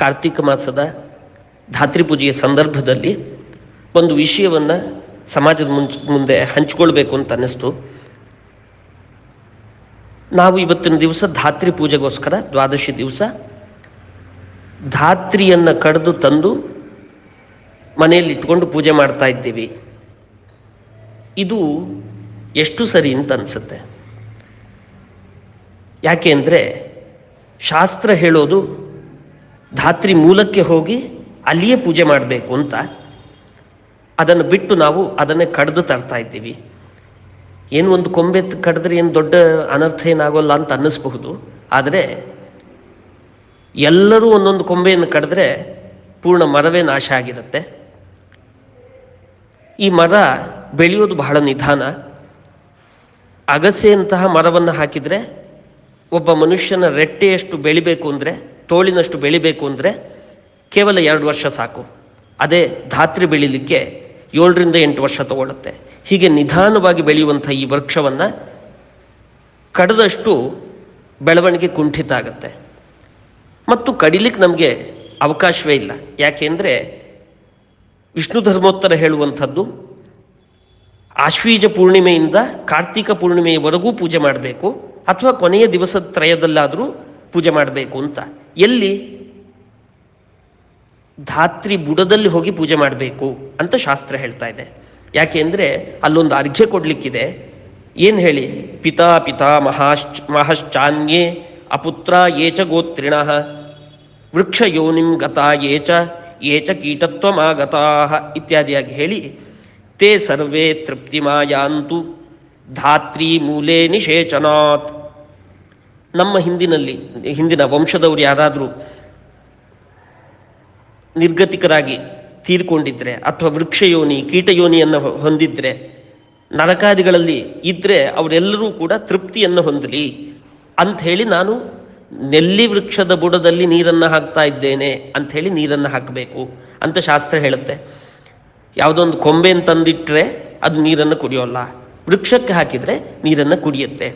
ಕಾರ್ತಿಕ ಮಾಸದ ಧಾತ್ರಿ ಪೂಜೆಯ ಸಂದರ್ಭದಲ್ಲಿ ಒಂದು ವಿಷಯವನ್ನು ಸಮಾಜದ ಮುಂಚ, ಮುಂದೆ ಹಂಚಿಕೊಳ್ಬೇಕು ಅಂತ ಅನ್ನಿಸ್ತು. ನಾವು ಇವತ್ತಿನ ದಿವಸ ಧಾತ್ರಿ ಪೂಜೆಗೋಸ್ಕರ ದ್ವಾದಶಿ ದಿವಸ ಧಾತ್ರಿಯನ್ನು ಕಡಿದು ತಂದು ಮನೆಯಲ್ಲಿ ಇಟ್ಕೊಂಡು ಪೂಜೆ ಮಾಡ್ತಾ ಇದ್ದೀವಿ. ಇದು ಎಷ್ಟು ಸರಿ ಅಂತ ಅನಿಸುತ್ತೆ? ಯಾಕೆ ಅಂದರೆ ಶಾಸ್ತ್ರ ಹೇಳೋದು ಧಾತ್ರಿ ಮೂಲಕ್ಕೆ ಹೋಗಿ ಅಲ್ಲಿಯೇ ಪೂಜೆ ಮಾಡಬೇಕು ಅಂತ ಅದನ್ನು ಬಿಟ್ಟು ನಾವು ಅದನ್ನೇ ಕಡ್ದು ತರ್ತಾ ಇದ್ದೀವಿ. ಏನು ಒಂದು ಕೊಂಬೆ ಕಡಿದ್ರೆ ಏನು ದೊಡ್ಡ ಅನರ್ಥ ಏನಾಗೋಲ್ಲ ಅಂತ ಅನ್ನಿಸ್ಬಹುದು. ಆದರೆ ಎಲ್ಲರೂ ಒಂದೊಂದು ಕೊಂಬೆಯನ್ನು ಕಡಿದ್ರೆ ಪೂರ್ಣ ಮರವೇ ನಾಶ ಆಗಿರುತ್ತೆ. ಈ ಮರ ಬೆಳೆಯೋದು ಬಹಳ ನಿಧಾನ. ಅಗಸೆಯಂತಹ ಮರವನ್ನು ಹಾಕಿದರೆ ಒಬ್ಬ ಮನುಷ್ಯನ ರೆಟ್ಟೆಯಷ್ಟು ಬೆಳಿಬೇಕು ಅಂದರೆ ತೋಳಿನಷ್ಟು ಬೆಳಿಬೇಕು ಅಂದರೆ ಕೇವಲ ಎರಡು ವರ್ಷ ಸಾಕು. ಅದೇ ಧಾತ್ರಿ ಬೆಳಿಲಿಕ್ಕೆ ಏಳರಿಂದ ಎಂಟು ವರ್ಷ ತಗೊಳ್ಳುತ್ತೆ ಹೀಗೆ ನಿಧಾನವಾಗಿ ಬೆಳೆಯುವಂಥ ಈ ವೃಕ್ಷವನ್ನು ಕಡಿದಷ್ಟು ಬೆಳವಣಿಗೆ ಕುಂಠಿತ ಆಗುತ್ತೆ. ಮತ್ತು ಕಡಿಲಿಕ್ಕೆ ನಮಗೆ ಅವಕಾಶವೇ ಇಲ್ಲ. ಯಾಕೆಂದರೆ ವಿಷ್ಣು ಧರ್ಮೋತ್ತರ ಹೇಳುವಂಥದ್ದು, ಆಶ್ವೀಜ ಪೂರ್ಣಿಮೆಯಿಂದ ಕಾರ್ತಿಕ ಪೂರ್ಣಿಮೆಯವರೆಗೂ ಪೂಜೆ ಮಾಡಬೇಕು, ಅಥವಾ ಕೊನೆಯ ದಿವಸ ತ್ರಯದಲ್ಲಾದರೂ ಪೂಜೆ ಮಾಡಬೇಕು ಅಂತ. ಎಲ್ಲಿ? ಧಾತ್ರಿ ಬುಡದಲ್ಲಿ ಹೋಗಿ ಪೂಜೆ ಮಾಡಬೇಕು ಅಂತ ಶಾಸ್ತ್ರ ಹೇಳ್ತಾ ಇದೆ. ಯಾಕೆ ಅಂದರೆ ಅಲ್ಲೊಂದು ಅರ್ಘ್ಯ ಕೊಡಲಿಕ್ಕಿದೆ. ಏನು ಹೇಳಿ? ಪಿತಾ ಪಿತಾ ಮಹಾಶ್ಚ, ಮಹಶ್ಚಾನ್ಯೇ ಅಪುತ್ರ ಏಚ ಗೋತ್ರಿಣ, ವೃಕ್ಷ ಯೋನಿಂ ಗತಾ ಏಚ ಏಚ ಕೀಟತ್ವಮಾಗತಾ ಇತ್ಯಾದಿಯಾಗಿ ಹೇಳಿ ತೇ ಸರ್ವೇ ತೃಪ್ತಿಮಾಯಾಂತು ಧಾತ್ರಿ ಮೂಲೆ ನಿಷೇಚನಾತ್. ನಮ್ಮ ಹಿಂದಿನಲ್ಲಿ, ಹಿಂದಿನ ವಂಶದವರು ಯಾರಾದರೂ ನಿರ್ಗತಿಕರಾಗಿ ತೀರ್ಕೊಂಡಿದ್ರೆ ಅಥವಾ ವೃಕ್ಷಯೋನಿ, ಕೀಟಯೋನಿಯನ್ನು ಹೊಂದಿದ್ರೆ, ನರಕಾದಿಗಳಲ್ಲಿ ಇದ್ದರೆ ಅವರೆಲ್ಲರೂ ಕೂಡ ತೃಪ್ತಿಯನ್ನು ಹೊಂದಲಿ ಅಂತ ಹೇಳಿ ನಾನು ನೆಲ್ಲಿ ವೃಕ್ಷದ ಬುಡದಲ್ಲಿ ನೀರನ್ನು ಹಾಕ್ತಾ ಇದ್ದೇನೆ ಹೇಳಿ ನೀರನ್ನು ಹಾಕಬೇಕು ಅಂತ ಶಾಸ್ತ್ರ ಹೇಳುತ್ತೆ. ಯಾವುದೊಂದು ಕೊಂಬೆಯನ್ನು ತಂದಿಟ್ಟರೆ ಅದು ನೀರನ್ನು ಕುಡಿಯೋಲ್ಲ. ವೃಕ್ಷಕ್ಕೆ ಹಾಕಿದರೆ ನೀರನ್ನು ಕುಡಿಯುತ್ತೆ.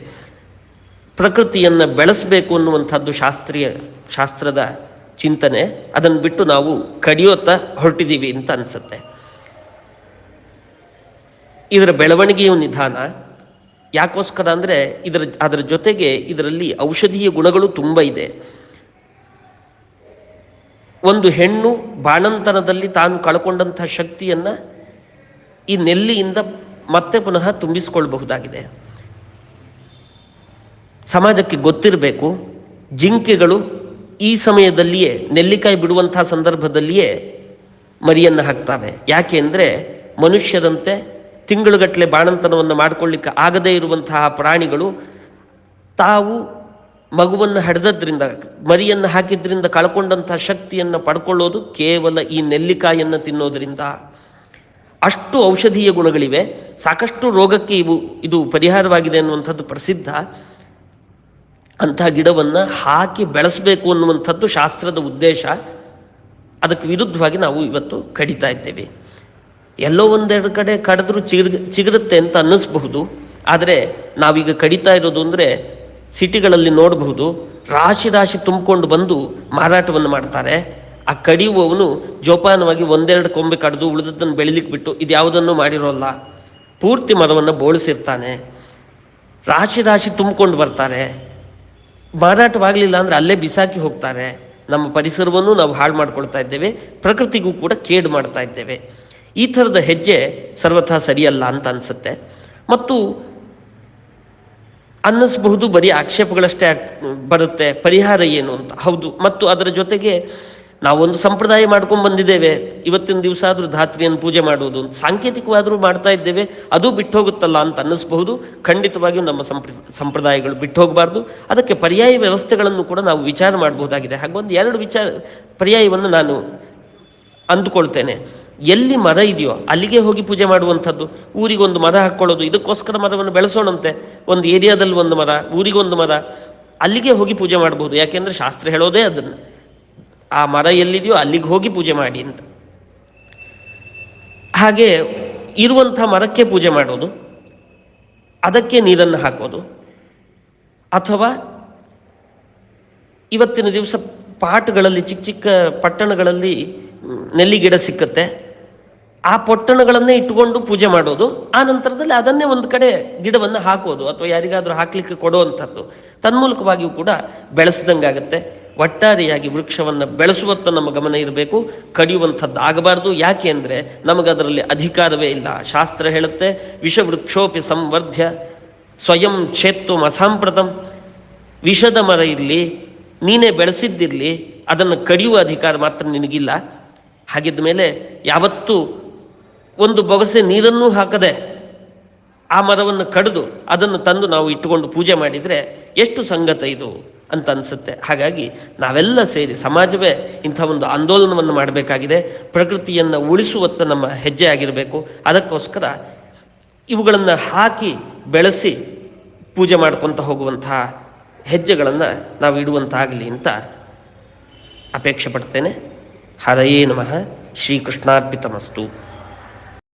ಪ್ರಕೃತಿಯನ್ನು ಬೆಳೆಸಬೇಕು ಅನ್ನುವಂಥದ್ದು ಶಾಸ್ತ್ರೀಯ, ಶಾಸ್ತ್ರದ ಚಿಂತನೆ. ಅದನ್ನು ಬಿಟ್ಟು ನಾವು ಕಡಿಯೋತ್ತ ಹೊರಟಿದ್ದೀವಿ ಅಂತ ಅನಿಸುತ್ತೆ. ಇದರ ಬೆಳವಣಿಗೆಯು ನಿಧಾನ. ಯಾಕೋಸ್ಕರ ಅಂದರೆ ಇದರ, ಅದರ ಜೊತೆಗೆ ಇದರಲ್ಲಿ ಔಷಧೀಯ ಗುಣಗಳು ತುಂಬ ಇದೆ. ಒಂದು ಹೆಣ್ಣು ಬಾಣಂತನದಲ್ಲಿ ತಾನು ಕಳ್ಕೊಂಡಂಥ ಶಕ್ತಿಯನ್ನು ಈ ನೆಲ್ಲಿಯಿಂದ ಮತ್ತೆ ಪುನಃ ತುಂಬಿಸಿಕೊಳ್ಬಹುದಾಗಿದೆ. ಸಮಾಜಕ್ಕೆ ಗೊತ್ತಿರಬೇಕು, ಜಿಂಕೆಗಳು ಈ ಸಮಯದಲ್ಲಿಯೇ ನೆಲ್ಲಿಕಾಯಿ ಬಿಡುವಂತಹ ಸಂದರ್ಭದಲ್ಲಿಯೇ ಮರಿಯನ್ನು ಹಾಕ್ತವೆ. ಯಾಕೆ ಅಂದರೆ ಮನುಷ್ಯರಂತೆ ತಿಂಗಳುಗಟ್ಟಲೆ ಬಾಣಂತನವನ್ನು ಮಾಡಿಕೊಳ್ಳಿಕ್ಕೆ ಆಗದೇ ಇರುವಂತಹ ಪ್ರಾಣಿಗಳು ತಾವು ಮಗುವನ್ನು ಹಡೆದದ್ರಿಂದ, ಮರಿಯನ್ನು ಹಾಕಿದ್ರಿಂದ ಕಳ್ಕೊಂಡಂತಹ ಶಕ್ತಿಯನ್ನು ಪಡ್ಕೊಳ್ಳೋದು ಕೇವಲ ಈ ನೆಲ್ಲಿಕಾಯನ್ನು ತಿನ್ನೋದರಿಂದ. ಅಷ್ಟು ಔಷಧೀಯ ಗುಣಗಳಿವೆ. ಸಾಕಷ್ಟು ರೋಗಕ್ಕೆ ಇವು, ಇದು ಪರಿಹಾರವಾಗಿದೆ ಅನ್ನುವಂಥದ್ದು ಪ್ರಸಿದ್ಧ. ಅಂಥ ಗಿಡವನ್ನು ಹಾಕಿ ಬೆಳೆಸಬೇಕು ಅನ್ನುವಂಥದ್ದು ಶಾಸ್ತ್ರದ ಉದ್ದೇಶ. ಅದಕ್ಕೆ ವಿರುದ್ಧವಾಗಿ ನಾವು ಇವತ್ತು ಕಡಿತಾ ಇದ್ದೇವೆ. ಎಲ್ಲೋ ಒಂದೆರಡು ಕಡೆ ಕಡಿದ್ರೂ ಚಿಗುರ್, ಚಿಗುರುತ್ತೆ ಅಂತ ಅನ್ನಿಸ್ಬಹುದು. ಆದರೆ ನಾವೀಗ ಕಡಿತಾ ಇರೋದು ಅಂದರೆ ಸಿಟಿಗಳಲ್ಲಿ ನೋಡಬಹುದು, ರಾಶಿ ರಾಶಿ ತುಂಬಿಕೊಂಡು ಬಂದು ಮಾರಾಟವನ್ನು ಮಾಡ್ತಾರೆ. ಆ ಕಡಿಯುವವನು ಜೋಪಾನವಾಗಿ ಒಂದೆರಡು ಕೊಂಬೆ ಕಡಿದು ಉಳಿದದ್ದನ್ನು ಬೆಳಿಲಿಕ್ಕೆ ಬಿಟ್ಟು ಇದು ಯಾವುದನ್ನು ಮಾಡಿರೋಲ್ಲ ಪೂರ್ತಿ ಮರವನ್ನು ಬೋಳಿಸಿರ್ತಾನೆ. ರಾಶಿ ರಾಶಿ ತುಂಬಿಕೊಂಡು ಬರ್ತಾರೆ. ಮಾರಾಟವಾಗಲಿಲ್ಲ ಅಂದರೆ ಅಲ್ಲೇ ಬಿಸಾಕಿ ಹೋಗ್ತಾರೆ. ನಮ್ಮ ಪರಿಸರವನ್ನು ನಾವು ಹಾಳು ಮಾಡ್ಕೊಳ್ತಾ ಇದ್ದೇವೆ, ಪ್ರಕೃತಿಗೂ ಕೂಡ ಕೇಡು ಮಾಡ್ತಾ ಇದ್ದೇವೆ. ಈ ಥರದ ಹೆಜ್ಜೆ ಸರ್ವಥಾ ಸರಿಯಲ್ಲ ಅಂತ ಅನಿಸುತ್ತೆ. ಮತ್ತು ಅನ್ನಿಸಬಹುದು ಬರೀ ಆಕ್ಷೇಪಗಳಷ್ಟೇ ಬರುತ್ತೆ, ಪರಿಹಾರ ಏನು ಅಂತ. ಹೌದು, ಮತ್ತು ಅದರ ಜೊತೆಗೆ ನಾವೊಂದು ಸಂಪ್ರದಾಯ ಮಾಡ್ಕೊಂಡು ಬಂದಿದ್ದೇವೆ. ಇವತ್ತಿನ ದಿವಸ ಆದರೂ ಧಾತ್ರಿಯನ್ನು ಪೂಜೆ ಮಾಡುವುದು ಅಂತ ಸಾಂಕೇತಿಕವಾದರೂ ಮಾಡ್ತಾ ಇದ್ದೇವೆ. ಅದು ಬಿಟ್ಟು ಹೋಗುತ್ತಲ್ಲ ಅಂತ ಅನ್ನಿಸಬಹುದು. ಖಂಡಿತವಾಗಿಯೂ ನಮ್ಮ ಸಂಪ್ರ, ಸಂಪ್ರದಾಯಗಳು ಬಿಟ್ಟು ಹೋಗಬಾರ್ದು ಅದಕ್ಕೆ ಪರ್ಯಾಯ ವ್ಯವಸ್ಥೆಗಳನ್ನು ಕೂಡ ನಾವು ವಿಚಾರ ಮಾಡಬಹುದಾಗಿದೆ. ಹಾಗೊಂದು ಎರಡು ವಿಚಾರ, ಪರ್ಯಾಯವನ್ನು ನಾನು ಅಂದುಕೊಳ್ತೇನೆ. ಎಲ್ಲಿ ಮರ ಇದೆಯೋ ಅಲ್ಲಿಗೆ ಹೋಗಿ ಪೂಜೆ ಮಾಡುವಂಥದ್ದು, ಊರಿಗೊಂದು ಮರ ಹಾಕ್ಕೊಳ್ಳೋದು, ಇದಕ್ಕೋಸ್ಕರ ಮರವನ್ನು ಬೆಳೆಸೋಣಂತೆ. ಒಂದು ಏರಿಯಾದಲ್ಲಿ ಒಂದು ಮರ, ಊರಿಗೊಂದು ಮರ, ಅಲ್ಲಿಗೆ ಹೋಗಿ ಪೂಜೆ ಮಾಡಬಹುದು. ಯಾಕೆಂದ್ರೆ ಶಾಸ್ತ್ರ ಹೇಳೋದೇ ಅದನ್ನು. ಆ ಮರ ಎಲ್ಲಿದೆಯೋ ಅಲ್ಲಿಗೆ ಹೋಗಿ ಪೂಜೆ ಮಾಡಿ ಅಂತ. ಹಾಗೆ ಇರುವಂಥ ಮರಕ್ಕೆ ಪೂಜೆ ಮಾಡೋದು, ಅದಕ್ಕೆ ನೀರನ್ನು ಹಾಕೋದು, ಅಥವಾ ಇವತ್ತಿನ ದಿವಸ ಪಾಟ್ಗಳಲ್ಲಿ ಚಿಕ್ಕ ಚಿಕ್ಕ ಪಟ್ಟಣಗಳಲ್ಲಿ ನೆಲ್ಲಿ ಗಿಡ ಸಿಕ್ಕತ್ತೆ, ಆ ಪೊಟ್ಟಣಗಳನ್ನೇ ಇಟ್ಟುಕೊಂಡು ಪೂಜೆ ಮಾಡೋದು, ಆ ನಂತರದಲ್ಲಿ ಅದನ್ನೇ ಒಂದು ಕಡೆ ಗಿಡವನ್ನು ಹಾಕೋದು, ಅಥವಾ ಯಾರಿಗಾದರೂ ಹಾಕ್ಲಿಕ್ಕೆ ಕೊಡುವಂಥದ್ದು ತನ್ಮೂಲಕವಾಗಿಯೂ ಕೂಡ ಬೆಳೆಸ್ದಂಗಾಗತ್ತೆ. ಒಟ್ಟಾರೆಯಾಗಿ ವೃಕ್ಷವನ್ನು ಬೆಳೆಸುವತ್ತ ನಮ್ಮ ಗಮನ ಇರಬೇಕು, ಕಡಿಯುವಂಥದ್ದು ಆಗಬಾರ್ದು. ಯಾಕೆ ಅಂದರೆ ನಮಗದರಲ್ಲಿ ಅಧಿಕಾರವೇ ಇಲ್ಲ. ಶಾಸ್ತ್ರ ಹೇಳುತ್ತೆ, ವಿಷವೃಕ್ಷೋಪಿ ಸಂವರ್ಧ್ಯ ಸ್ವಯಂ ಛೇತ್ತು ಅಸಾಂಪ್ರತಂ. ವಿಷದ ಮರ ಇರಲಿ, ನೀನೇ ಬೆಳೆಸಿದ್ದಿರಲಿ, ಅದನ್ನು ಕಡಿಯುವ ಅಧಿಕಾರ ಮಾತ್ರ ನಿನಗಿಲ್ಲ. ಹಾಗಿದ್ದ ಮೇಲೆ ಯಾವತ್ತೂ ಒಂದು ಬೊಗಸೆ ನೀರನ್ನೂ ಹಾಕದೆ ಆ ಮರವನ್ನು ಕಡಿದು ಅದನ್ನು ತಂದು ನಾವು ಇಟ್ಟುಕೊಂಡು ಪೂಜೆ ಮಾಡಿದರೆ ಎಷ್ಟು ಸಂಗತ ಇದು. ಅಂತ ಅನಿಸುತ್ತೆ. ಹಾಗಾಗಿ ನಾವೆಲ್ಲ ಸೇರಿ ಸಮಾಜವೇ ಇಂಥ ಒಂದು ಆಂದೋಲನವನ್ನು ಮಾಡಬೇಕಾಗಿದೆ. ಪ್ರಕೃತಿಯನ್ನು ಉಳಿಸುವತ್ತ ನಮ್ಮ ಹೆಜ್ಜೆ ಆಗಿರಬೇಕು. ಅದಕ್ಕೋಸ್ಕರ ಇವುಗಳನ್ನು ಹಾಕಿ ಬೆಳೆಸಿ ಪೂಜೆ ಮಾಡ್ಕೊತ ಹೋಗುವಂತಹ ಹೆಜ್ಜೆಗಳನ್ನು ನಾವು ಇಡುವಂತಾಗಲಿ ಅಂತ ಅಪೇಕ್ಷೆ ಪಡ್ತೇನೆ. ಹರಯೇ ನಮಃ. ಶ್ರೀಕೃಷ್ಣಾರ್ಪಿತಮಸ್ತು.